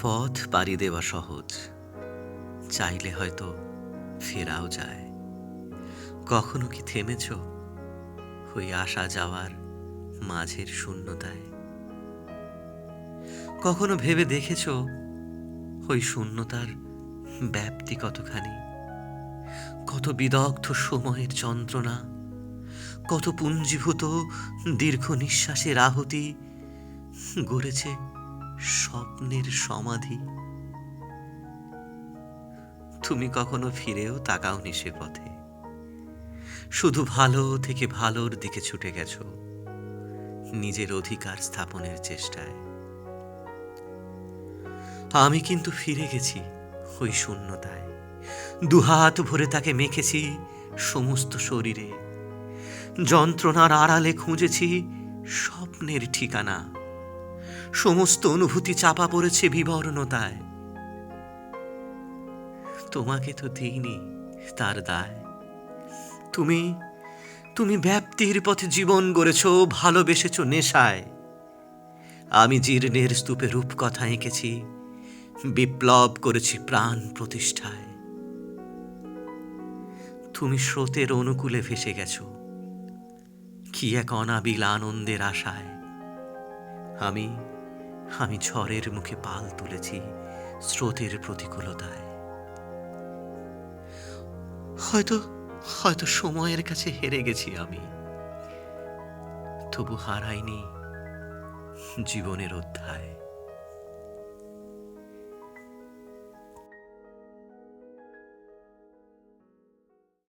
পথ পাড়ি দেওয়া সহজ। চাইলে হয়তো ফেরাও যায়। কখনো কি থেমেছ? ওই আসা যাওয়ার মাঝের শূন্যতায়। কখনো ভেবে দেখেছ? ওই শূন্যতার ব্যাপ্তি কতখানি? কত বিদগ্ধ সময়ের যন্ত্রণা? কত পুঞ্জীভূত দীর্ঘ নিঃশ্বাসের আহুতি গড়েছে স্বপ্নের সমাধি। তুমি কখনো ফিরেও তাকাওনি সে পথে। শুধু ভালো থেকে ভালোর দিকে ছুটে গেছো, নিজের অধিকার স্থাপনের চেষ্টায়। আমি কিন্তু ফিরে গেছি ওই শূন্যতায়। দুহাত ভরে তাকে মেখেছি সমস্ত শরীরে। যন্ত্রণার আড়ালে খুঁজেছি স্বপ্নের ঠিকানা। সমস্ত অনুভূতি চাপা পড়েছে বিবর্ণতায়। তোমাকে তো দিইনি তার দায়। তুমি তুমি ব্যাপ্তির পথে জীবন গড়েছ, ভালোবেসেছ নেশায়। আমি জীর্ণের স্তূপে রূপকথা এঁকেছি, বিপ্লব করেছি প্রাণ প্রতিষ্ঠায়। তুমি স্রোতের অনুকূলে ভেসে গেছো, কি এক অনাবিল আনন্দের আশায়। আমি আমি ঝড়ের মুখে পাল তুলেছি স্রোতের প্রতিকূলতায়। হয়তো হয়তো সময়ের কাছে হেরে গেছি আমি। তবু হারাইনি জীবনের অধ্যায়।